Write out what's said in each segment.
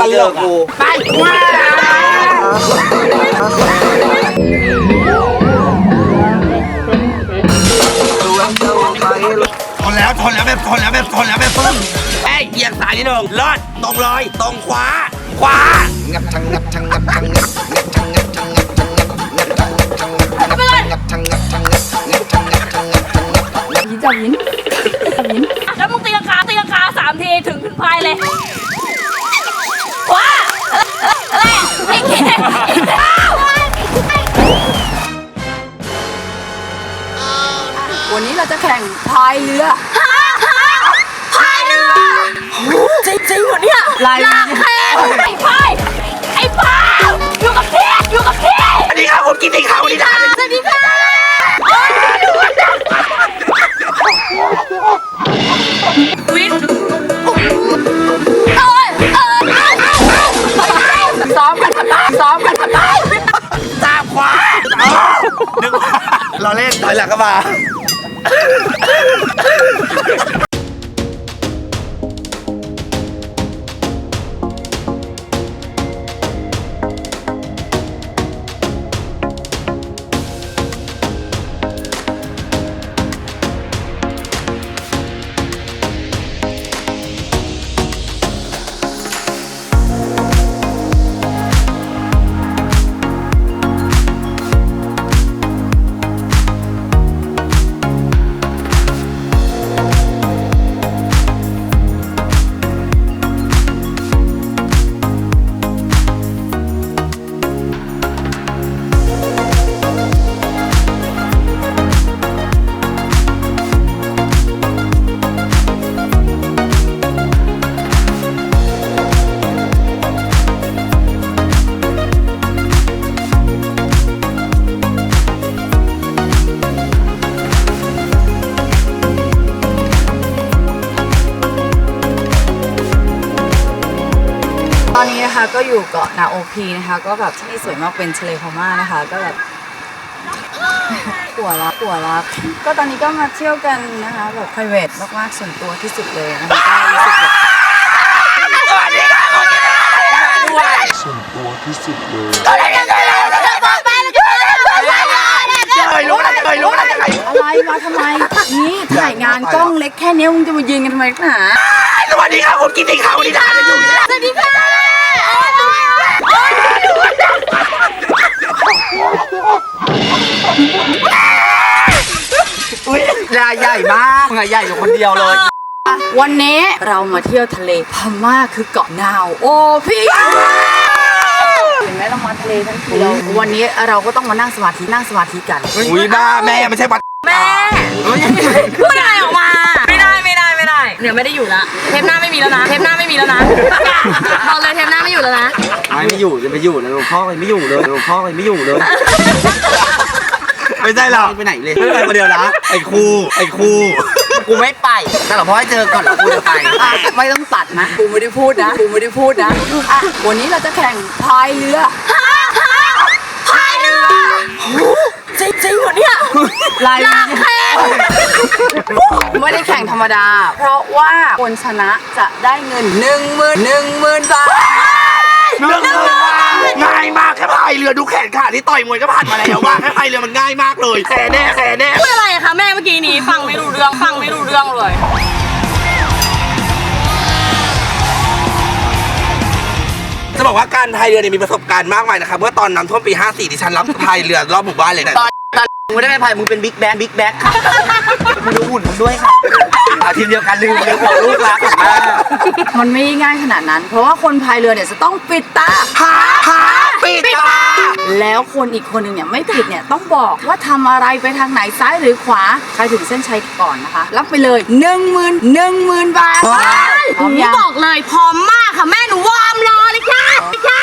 ตลกกูไปว้าทนแล้วทนแล้วแบบทนแล้วแบบทนแล้วแบบปึ้งเอ้ยเอียงสายนิดนึงลอดตรงเลยตรงขวา ขวา งับชังงับชังงับชังงับงับชังงับชังงับชังงับงับชังงับชังงับชังงับชังงับชังงับงับชังงับชังงับชังงับ ยินจับยิน เราจะแข่งพายเรือพายเรือจริงจริงวันเนี้ยลายลากแพไอ้พายไอ้พายอยู่กับพี่อยู่กับพี่อันนี้ครับผมกินที่เขานี่นะสวัสดีค่ะวินโอ้ยเออซ้อมกันทำไมซ้อมกันทำไมตามขวาอ๋อนึกว่าเราเล่นถอยหลังก็มา อยู่เกาะนาโอพีนะคะ ก็แบบที่นี่สวยมากเป็นทะเลพม่านะคะ ก็แบบหัวรักหัวรักก็ตอนนี้ก็มาเที่ยวกันนะคะแบบ private มากๆส่วนตัวที่สุดเลยนะคะก็รู้สึกแบบสวัสดีครับผมกินที่เขานี่นะด้วยส่วนตัวที่สุดเลยเคยรู้นะเคยรู้นะเคยอะไรมาทำไม นี่ถ่ายงานกล้องเล็กแค่เนี้ยมึงจะมายืนกันทำไมนักหนาสวัสดีครับผมกินที่เขานี่นะจะอยู่นี่นะสวัสดีค่ะ อุ้ยยาใหญ่มากมึงอะใหญ่อยู่คนเดียวเลย วันนี้เรามาเที่ยวทะเลพม่าคือเกาะนาวโอพีเห็นไหมเรามาทะเลทั้งทีเราวันนี้เราก็ต้องมานั่งสมาธินั่งสมาธิกันอุ้ยบ้าแม่ไม่ใช่วัดแม่พูดอะไรออกมา เดี๋ยวไม่ได้อยู่ละเทปหน้าไม่มีแล้วนะเทปหน้าไม่มีแล้วนะบอกเลยเทปหน้าไม่อยู่แล้วนะไม่ไม่อยู่จะไปอยู่นะหลวงพ่อไม่อยู่เลยหลวงพ่อไม่อยู่เลยไม่ใช่หรอกไปไหนเลยไม่ไปคนเดียวนะไอ้ครูไอ้ครูกูไม่ไปแต่หลวงพ่อให้เจอก่อนแล้วกูจะไปอะไม่ต้องตัดนะกูไม่ได้พูดนะกูไม่ได้พูดนะอะวันนี้เราจะแข่งพายเรือพายเรือจ ริงจริงวันเนี้ยลายไม่ได้แข่งธรรมดา เพราะว่าคนชนะจะได้เงินหนึ่งหมื่นหนึ่งหมื่นบาทเรื่องเงินมาง่ายมากแค่พายเรือดูแขนขาที่ต่อยมวยก็ผ่านมาแล้วว่าแค่พายเรือมันง่ายมากเลยแค่แน่แค่แน่พูดอะไรคะแม่เมื่อกี้นี้ฟังไม่รู้เรื่องฟังไม่รู้เรื่องเลยจะบอกว่าการพายเรือเนี่ยมีประสบการณ์มากมายนะครับเมื่อตอนน้ำท่วมปี 54ดิฉันรับพายเรือรอบหมู่บ้านเลยนะ ตอนตอนมึงได้ไปพายมึงเป็นบิ๊กแบ๊กบิ๊กแบ๊กค่ะมึงดูหุ่นมึงด้วยค่ะเอาทีมเดียวกันลืมลืมบอกลูกรักมากมันไม่ได้ง่ายขนาดนั้น เพราะว่าคนพายเรือเนี่ยจะต้องปิดตา หาหาปิดตา แล้วคนอีกคนหนึ่งเนี่ยไม่ผิดเนี่ยต้องบอกว่าทำอะไรไปทางไหนซ้ายหรือขวา ใครถึงเส้นชัยก่อนนะคะ รับไปเลย1 0 0 0 0 1 0,000 บาทพร้อมหนูยังบอกเลยพร้อมมากค่ะแม่หนูวอร์มรอเลยค่ะค่ะ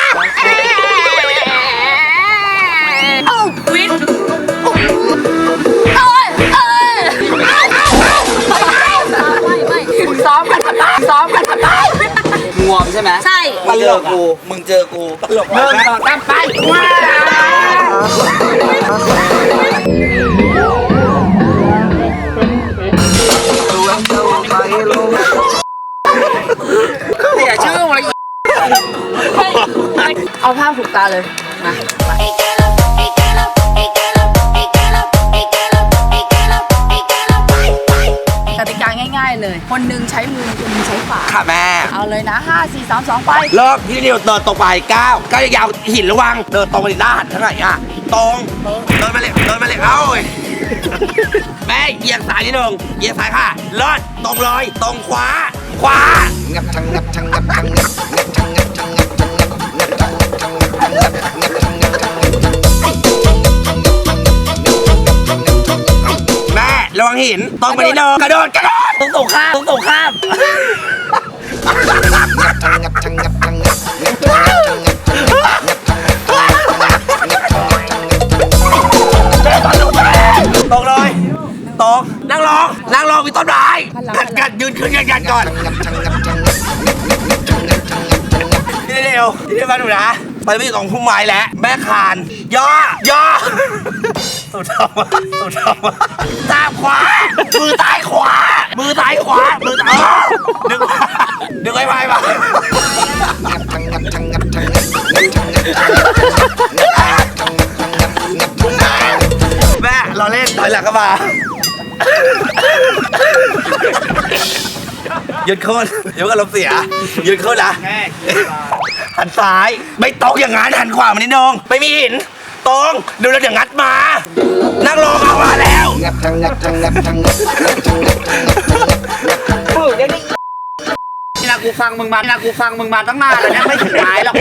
ใช่ไหมใช่ มึงเจอกู มึงเจอกูตลกมากต่อตามไปว้าเสียชื่อมาอีกเอาผ้าผูกตาเลย มา เลย คนหนึงใช้มือคนหนึงใช้ฝาค่ะแม่ เอาเลยนะ5 4 3 2ไป เริ่มพี่เดียวเดินตรงไปก้าวก้าวยาวหินระวัง เดินตรงไปด้านข้างไหนอะ ตรง เดินมาเลยเดินมาเลยเอ้าเว้ยแม่เอียงซ้ายนิดนึงเอียงซ้ายค่ะเลิศตรงเลยตรงขวา ขวา งับทั้งงับทั้งงับทั้งงับงับทั้งงับทั้งงับทั้งงับงับทั้งงับทั้งงับทั้งงับงับทั้งงับทั้งงับแม่ระวังหินตรงไปนิดนึงกระโดดกระโดด ตรงตรงข้ามตรงตรงข้ามตกเลยตกนั่งรองนั่งรองมีต้นไม้กัดกัดยืนขึ้นกันกันก่อนนี่เดียวนี่เดียวมาดูนะไปไม่องพุ่มไม้แล้วแม่คานย่อย่อสุดท้ายสุดท้ายตาขวามือตายขวา มือซ้ายขวา มือซ้ายดึงดึงไอ้ไม้มาแม่เราเล่นถอยหลังเข้ามายืนโคนเดี๋ยวก็ลมณ์เสียยืนโคนนะหันซ้าย ไม่ตรงอย่างนั้นหันขวามานิดนึงไม่มีหิน ตรงดูแล้วเดี๋ยวงัดมา นั่งรอเอามาแล้วนี่นะกูฟังมึงมานี่นะกูฟังมึงมาตั้งนานแล้วเนี่ยไม่ถึงท้ายหรอก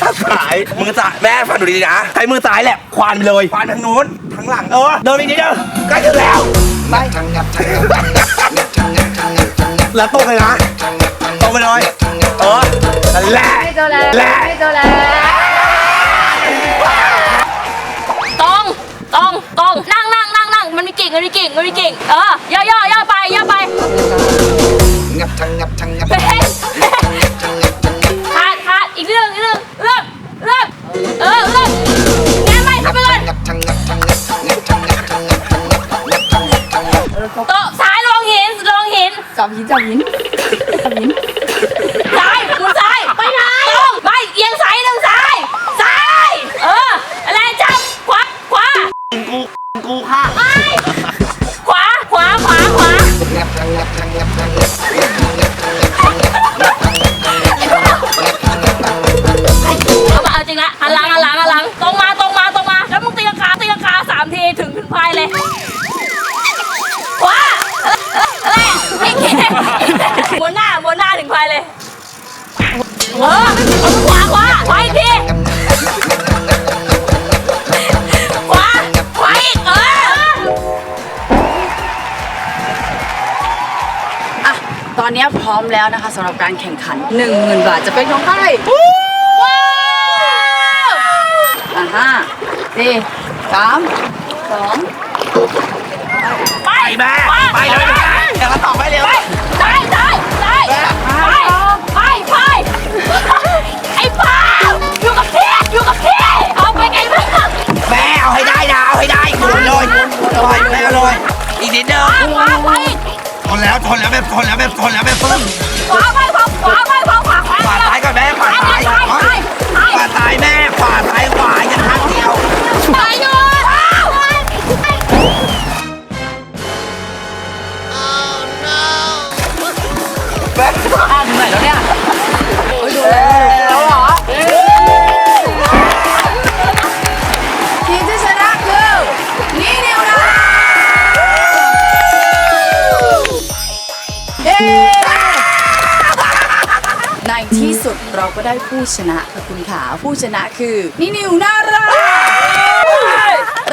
ข้างซ้ายมือซ้ายแม่ฟังดูดีๆนะใช้มือซ้ายแหละควานไปเลยควานทางนู้นทางหลังเออเดินไปนิดเดียวใกล้ถึงแล้วแล้วตรงเลยนะตรงไปเลยเออนั่นแหละให้เจอแล้วแหละ อริเก่งอริเก่งเออย่อย่อย่อไปย่อไปงับชังงับชังงับชังงับชังงับชังงับขาดขาดอีกเรื่องอีกเรื่องเรื่องเรื่องเออเรื่องงานไปทำไปก่อนงับชังงับชังงับงับชังงับชังงับชังงับงับชังงับโต๊ะซ้ายลงหินลงหินจับหินจับหิน ร้อมแล้วนะคะสำหรับการแข่งขัน 10,000 บาทจะเป็นของใครว้าวอะห้าสี่สามสองไปไปแม่ไปเลยแม่เดี๋ยวก็ตอบไปเร็ว ในที่สุดเราก็ได้ผู้ชนะค่ะคุณขาผู้ชนะคือนี่นิวน่ารัก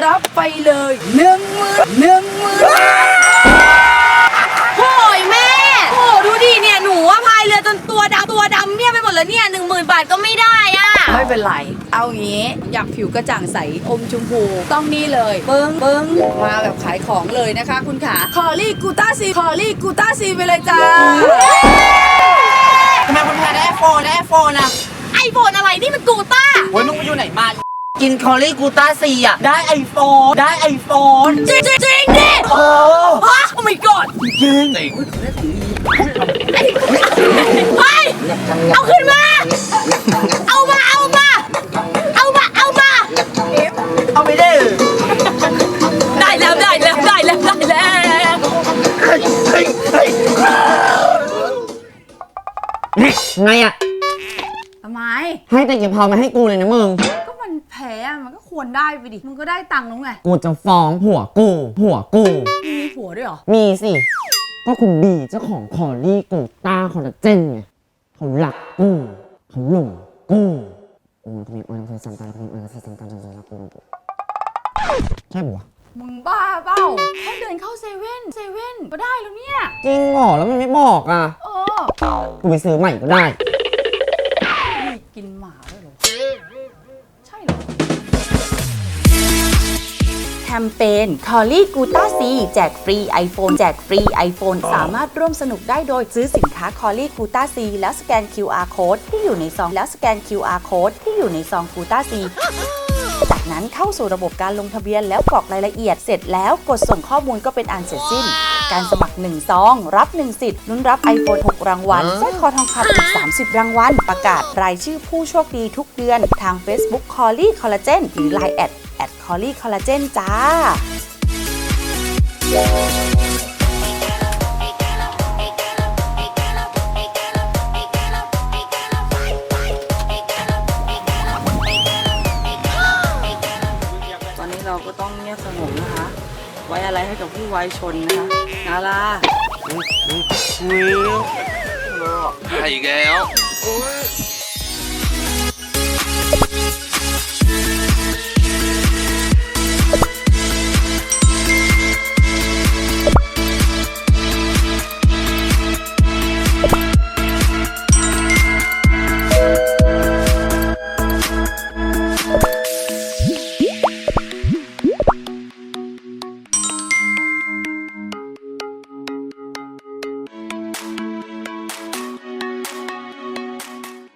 รับไปเลยหนึ่งหมื่นหนึ่งหมื่นโหยแม่โหดูดิเนี่ยหนูว่าพายเรือจนตัวดำตัวดำเนี่ยไปหมดแล้วเนี่ยหนึ่งหมื่นบาทก็ไม่ได้อะไม่เป็นไร เอางี้อยากผิวกระจ่างใสอมชมพูต้องนี่เลยปึ้งปึ้งมาแบบขายของเลยนะคะ คุณขาคอรี่กูต้าซีคอรี่กูต้าซีไปเลยจ้า ทำไมคนไทยได้ไอโฟนได้ไอโฟนอะไอโฟนอะไรนี่มันกูต้า โอ้ยมึงไปอยู่ไหนมา กินคอรี่กูต้าซีอะ ได้ไอโฟนได้ไอโฟนจริงจริงจริงดิโอ้ฮะ oh my god จริงไป ให้แต่เก็บพอมาให้กูเลยนะมึง ก็มันแพ้อะมันก็ควรได้ไปดิ มึงก็ได้ตังค์แล้วไงกูจะฟ้องผัวกูผัวกู มึงมีผัวด้วยเหรอ มีสิ ก็คุณบีเจ้าของคอรี่กูต้าคอลลาเจนไงเขาหลักกูเขาหลงกูโอ้ยเขามีอ้วนเขาสัมตาเขามีอ้วนเขาสัมตาเขาสัมตากูใช่ปะวะมึงบ้าเปล่าแค่เดินเข้าเซเว่นเซเว่นก็ได้แล้วเนี่ย จริงเหรอแล้วมันไม่บอกอะ เออ กูไปซื้อใหม่ก็ได้ มเปญ c o l l i g u t a C แจกฟรี iPhone แจกฟรี iPhone สามารถร่วมสนุกได้โดยซื้อสินค้า c o l l i g u t a C แล้วสแกน QR Code ที่อยู่ในซองแล้วสแกน QR Code ที่อยู่ในซอง g u t a C จากนั้นเข้าสู่ระบบการลงทะเบียนแล้วกรอกรายละเอียดเสร็จแล้วกดส่งข้อมูลก็เป็นอันเสร็จสิ้น การสมัคร1ซองรับ 1 สิทธิ์ลุ้นรับ iPhone 6 รางวัลสร้อยคอทองคำอีก 30 รางวัล ประกาศรายชื่อผู้โชคดีทุกเดือน ทาง Facebook c o l l i Collagen หรือ Line แอด at c o l l i Collagen จ้าตอนนี้เราก็ต้องเงียบสงบนะคะ ไว้อะไรให้กับผู้วายชนนะคะนาลาอีกแล้ว